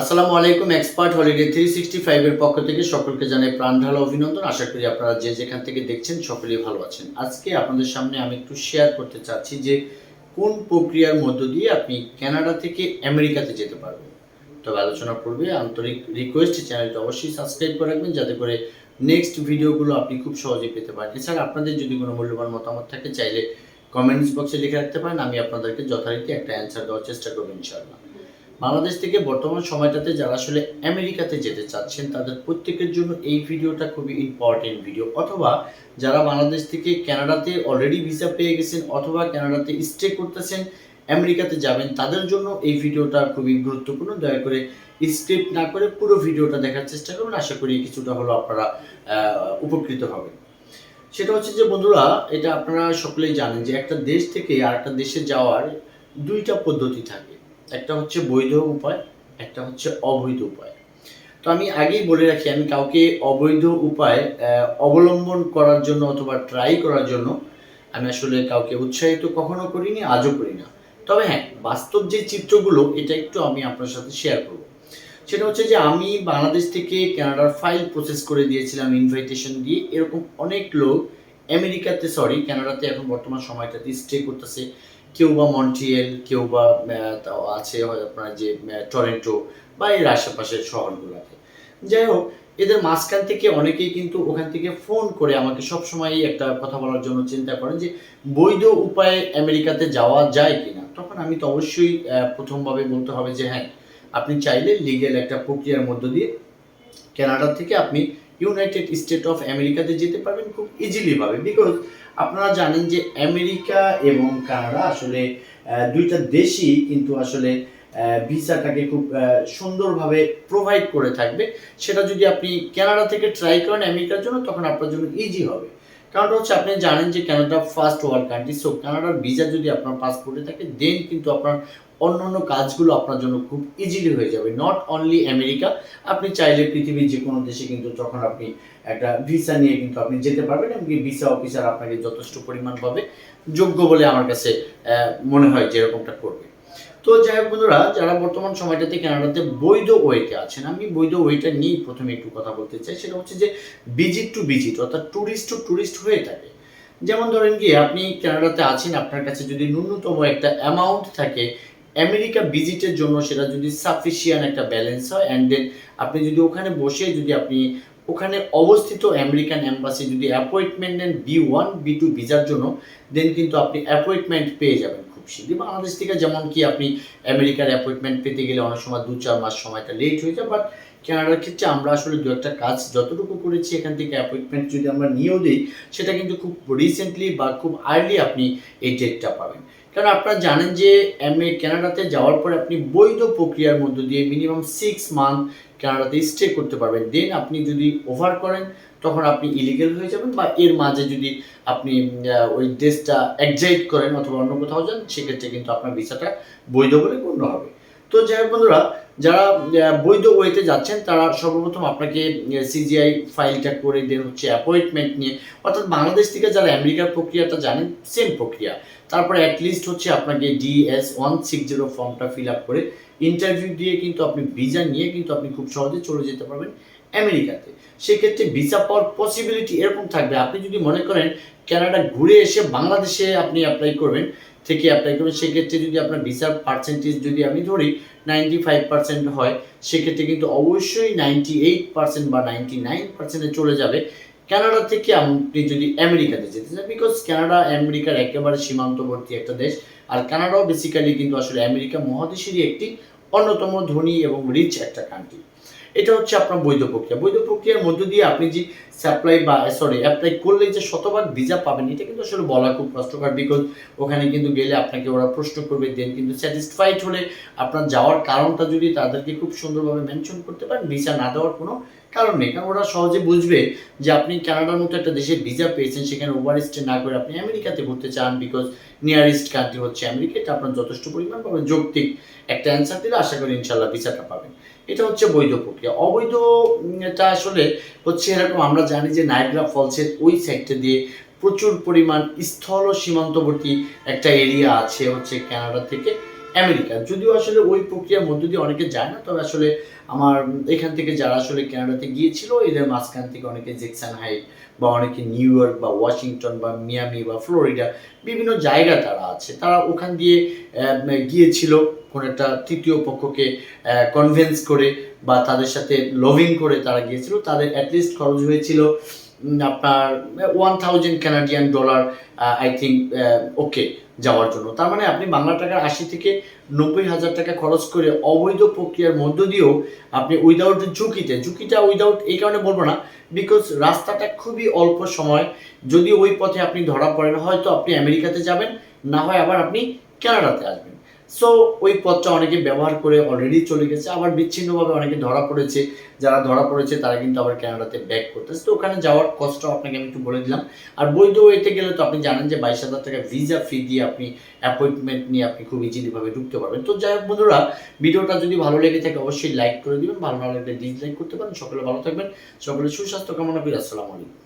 আসসালামু আলাইকুম expert holiday three sixty ফাইভের পক্ষ থেকে সকলকে জানাই প্রাণ ঢালা অভিনন্দন। আশা করি আপনারা যে যেখান থেকে দেখছেন সকলেই ভালো আছেন। আজকে আপনাদের সামনে আমি একটু শেয়ার করতে চাচ্ছি যে কোন প্রক্রিয়ার মধ্য দিয়ে আপনি কানাডা থেকে আমেরিকাতে যেতে পারবেন। তবে আলোচনা করবে আন্তরিক রিকোয়েস্ট চ্যানেলটা অবশ্যই সাবস্ক্রাইব করে রাখবেন যাতে করে নেক্সট ভিডিওগুলো আপনি খুব সহজেই পেতে পারেন। এছাড়া আপনাদের যদি কোনো মূল্যবান মতামত থাকে, চাইলে কমেন্টস বক্সে লিখে রাখতে পারেন। আমি আপনাদেরকে যথারীতি একটা অ্যান্সার দেওয়ার চেষ্টা করব ইনশাআল্লাহ। বাংলাদেশ থেকে বর্তমান সময়টাতে যারা আসলে আমেরিকাতে যেতে চাচ্ছেন, তাদের প্রত্যেকের জন্য এই ভিডিওটা খুবই ইম্পর্টেন্ট ভিডিও অথবা যারা বাংলাদেশ থেকে কানাডাতে অলরেডি ভিসা পেয়ে গেছেন অথবা কানাডাতে স্টে করতেছেন, আমেরিকাতে যাবেন, তাদের জন্য এই ভিডিওটা খুবই গুরুত্বপূর্ণ। দয়া করে স্ক্রিপ্ট না করে পুরো ভিডিওটা দেখার চেষ্টা করুন। আশা করি কিছুটা হলো আপনারা উপকৃত হবেন। সেটা হচ্ছে যে বন্ধুরা, এটা আপনারা সকলেই জানেন যে একটা দেশ থেকে আর একটা দেশে যাওয়ার দুইটা পদ্ধতি থাকে। একটা হচ্ছে বৈধ উপায়, একটা হচ্ছে অবৈধ উপায়। তো আমি আগেই বলে রাখি, আমি কাউকে অবৈধ উপায় অবলম্বন করার জন্য অথবা ট্রাই করার জন্য আমি আসলে কাউকে উৎসাহিত কখনো করিনি, আজও করি না। তবে হ্যাঁ বাস্তব যে চিত্রগুলো, এটা একটু আমি আপনার সাথে শেয়ার করব। সেটা হচ্ছে যে আমি বাংলাদেশ থেকে কানাডার ফাইল প্রসেস করে দিয়েছিলাম ইনভাইটেশন দিয়ে। এরকম অনেক লোক আমেরিকাতে সরি কানাডাতে এখন বর্তমান সময়টাতে স্টে করতেছে। কেউ বা মন্ট্রিয়েল কেউ বা আছে আপনার যে টরেন্টো বা এর আশেপাশের শহরগুলোতে। যাই হোক, এদের মাঝখান থেকে অনেকেই কিন্তু ওখান থেকে ফোন করে আমাকে সবসময় একটা কথা বলার জন্য চিন্তা করেন যে, বৈধ উপায়ে আমেরিকাতে যাওয়া যায় কিনা? তখন আমি তো অবশ্যই প্রথমভাবে বলতে হবে যে হ্যাঁ আপনি চাইলে লিগেল একটা প্রক্রিয়ার মধ্য দিয়ে কানাডা থেকে আপনি ইউনাইটেড স্টেট অফ আমেরিকাতে যেতে পারবেন খুব ইজিলিভাবে বিকজ আপনারা জানেন যে আমেরিকা এবং কানাডা আসলে দুইটা দেশই কিন্তু আসলে ভিসাটাকে খুব সুন্দরভাবে প্রোভাইড করে থাকবে। সেটা যদি আপনি কানাডা থেকে ট্রাই করেন আমেরিকার জন্য, তখন আপনার জন্য ইজি হবে। কারণটা হচ্ছে, আপনি জানেন যে Canada first world country so কানাডার ভিসা যদি আপনার পাসপোর্টে থাকে দেন কিন্তু আপনার অন্য অন্য কাজগুলো আপনার জন্য খুব ইজিলি হয়ে যাবে। নট অনলি আমেরিকা আপনি চাইলে পৃথিবীর যে কোনো দেশে কিন্তু তখন আপনি একটা ভিসা নিয়ে কিন্তু আপনি যেতে পারবেন এবং ভিসা অফিসার আপনাকে যথেষ্ট পরিমাণভাবে যোগ্য বলে আমার কাছে মনে হয় যে এরকমটা করবে। তো যাই হোক বন্ধুরা, যারা বর্তমান সময়টাতে কানাডাতে বৈধ ওয়েতে আছেন, আমি বৈধ ওয়েটা নিয়েই প্রথমে একটু কথা বলতে চাই। সেটা হচ্ছে যে ভিজিট টু ভিজিট অর্থাৎ ট্যুরিস্ট টু ট্যুরিস্ট হয়ে থাকে। যেমন ধরেন গিয়ে আপনি কানাডাতে আছেন, আপনার কাছে যদি ন্যূনতম একটা অ্যামাউন্ট থাকে আমেরিকা ভিজিটের জন্য সেটা যদি সাফিসিয়ান একটা ব্যালেন্স হয় অ্যান্ড দেন আপনি যদি ওখানে বসে যদি আপনি ওখানে অবস্থিত আমেরিকান এম্বাসি যদি অ্যাপয়েন্টমেন্ট নেন বি ওয়ান বি টু ভিসার জন্য দেন কিন্তু আপনি অ্যাপয়েন্টমেন্ট পেয়ে যাবেন খুব শীঘ্রই। বাংলাদেশ থেকে যেমন কি আপনি আমেরিকার অ্যাপয়েন্টমেন্ট পেতে গেলে অনেক সময় দু চার মাস সময়টা লেট হয়ে যায় বাট কানাডার ক্ষেত্রে আমরা আসলে দু একটা কাজ যতটুকু করেছি এখান থেকে অ্যাপয়েন্টমেন্ট যদি আমরা নিয়েও দিই, সেটা কিন্তু খুব রিসেন্টলি বা খুব আর্লি আপনি এই ডেটটা পাবেন। কারণ আপনারা জানেন যে এমএ ক্যানাডাতে যাওয়ার পরে আপনি বৈধ প্রক্রিয়ার মধ্য দিয়ে মিনিমাম সিক্স মান্থ ক্যানাডাতে স্টে করতে পারবেন। দেন আপনি যদি ওভার করেন, তখন আপনি ইলিগেল হয়ে যাবেন বা এর মাঝে যদি আপনি ওই দেশটা একজাইট করেন অথবা অন্য কোথাও যান, সেক্ষেত্রে কিন্তু আপনার ভিসাটা বৈধ বলে গণ্য হবে। তো যাই হোক বন্ধুরা যারা বৈধ ওয়েতে যাচ্ছেন, তারা সর্বপ্রথম আপনাকে সিজিআই ফাইলটা করে দেন হচ্ছে অ্যাপয়েন্টমেন্ট নিয়ে। অর্থাৎ বাংলাদেশ থেকে যারা আমেরিকার প্রক্রিয়াটা জানেন সেম প্রক্রিয়া। তারপরে অ্যাটলিস্ট হচ্ছে আপনাকে ডিএস ওয়ান সিক্স জিরো ফর্মটা ফিল আপ করে ইন্টারভিউ দিয়ে কিন্তু আপনি ভিসা নিয়ে কিন্তু আপনি খুব সহজে চলে যেতে পারবেন আমেরিকাতে। সেক্ষেত্রে ভিসা পাওয়ার পসিবিলিটি এরকম থাকবে। আপনি যদি মনে করেন কানাডা ঘুরে এসে বাংলাদেশে আপনি অ্যাপ্লাই করবেন থেকে অ্যাপ্লাই করবেন। সেক্ষেত্রে যদি আপনার ভিসার পার্সেন্টেজ যদি আমি ধরি নাইনটি ফাইভ পার্সেন্ট হয়, সেক্ষেত্রে কিন্তু অবশ্যই নাইনটি এইট পার্সেন্ট বা নাইনটি নাইন পার্সেন্টে চলে যাবে। কানাডা থেকে আপনি যদি আমেরিকাতে যেতে চান বিকজ কানাডা আমেরিকার একেবারে সীমান্তবর্তী একটা দেশ, আর কানাডাও বেসিক্যালি কিন্তু আসলে আমেরিকা মহাদেশেরই একটি অন্যতম ধনী এবং রিচ একটা কান্ট্রি এটা হচ্ছে আপনার বৈধ প্রক্রিয়া। বৈধ প্রক্রিয়ার মধ্য দিয়ে আপনি যে সাপ্লাই বা সরি অ্যাপ্লাই করলে যে শতভাগ ভিসা পাবেন, এটা কিন্তু আসলে বলা খুব কষ্টকর বিকজ ওখানে কিন্তু গেলে আপনাকে ওরা প্রশ্ন করবে দেন কিন্তু স্যাটিসফাইড হলে আপনার যাওয়ার কারণটা যদি তাদেরকে খুব সুন্দরভাবে মেনশন করতে পারেন ভিসা না দেওয়ার কোনো কারণ নেই। কারণ ওরা সহজে বুঝবে যে আপনি কানাডার মতো একটা দেশে ভিসা পেয়েছেন, সেখানে ওভার স্টে না করে আপনি আমেরিকাতে ঘুরতে চান বিকজ নিয়ারেস্ট কান্ট্রি হচ্ছে আমেরিকা এটা আপনার যথেষ্ট পরিমাণ পাবেন যৌক্তিক একটা অ্যান্সার দিলে আশা করি ইনশাল্লাহ ভিসাটা পাবেন। এটা হচ্ছে বৈধ প্রক্রিয়া। অবৈধ উম, এটা আসলে হচ্ছে এরকম আমরা জানি যে নাইগ্রা ফলসের ওই সাইডটা দিয়ে প্রচুর পরিমাণ স্থল সীমান্তবর্তী একটা এরিয়া আছে হচ্ছে কানাডা থেকে আমেরিকা যদিও আসলে ওই প্রক্রিয়ার মধ্য দিয়ে অনেকে যায় না তবে আসলে আমার এখান থেকে যারা আসলে কানাডাতে গিয়েছিল এদের মাঝখান থেকে অনেকে জেকসান হাইট বা অনেকে নিউ ইয়র্ক বা ওয়াশিংটন বা মিয়ামি বা ফ্লোরিডা বিভিন্ন জায়গা তারা আছে। তারা ওখান দিয়ে গিয়েছিল। কোনো একটা তৃতীয় পক্ষকে কনভিন্স করে বা তাদের সাথে লভিং করে তারা গিয়েছিল, তাদের অ্যাটলিস্ট খরচ হয়েছিল আপনার one thousand Canadian dollar I think okay যাওয়ার জন্য। তার মানে আপনি বাংলা টাকার আশি থেকে নব্বই হাজার টাকা খরচ করে অবৈধ প্রক্রিয়ার মধ্য দিয়েও আপনি উইদাউট ঝুঁকিতে, ঝুঁকিটা উইদাউট এই কারণে বলব না বিকজ রাস্তাটা খুবই অল্প সময়, যদি ওই পথে আপনি ধরা পড়েন, হয়তো আপনি আমেরিকাতে যাবেন, না হয় আবার আপনি কানাডাতে আসবেন। সো ওই পথটা অনেকে ব্যবহার করে অলরেডি চলে গেছে। আবার বিচ্ছিন্নভাবে অনেকে ধরা পড়েছে। যারা ধরা পড়েছে, তারা কিন্তু আবার কানাডাতে ব্যাক করতেছে। তো ওখানে যাওয়ার কষ্ট আপনাকে আমি একটু বলে দিলাম। আর বৈধ ওয়েতে গেলে তো আপনি জানেন যে বাইশ হাজার টাকা ভিসা ফি দিয়ে আপনি অ্যাপয়েন্টমেন্ট নিয়ে আপনি খুব ইজিলিভাবে ঢুকতে পারবেন। তো যাই হোক বন্ধুরা, ভিডিওটা যদি ভালো লেগে থাকে অবশ্যই লাইক করে দিবেন। ভালো না লাগলে ডিসলাইক করতে পারেন। সকলে ভালো থাকবেন। সকলে সুস্বাস্থ্য কামনা করি। আসসালামু আলাইকুম।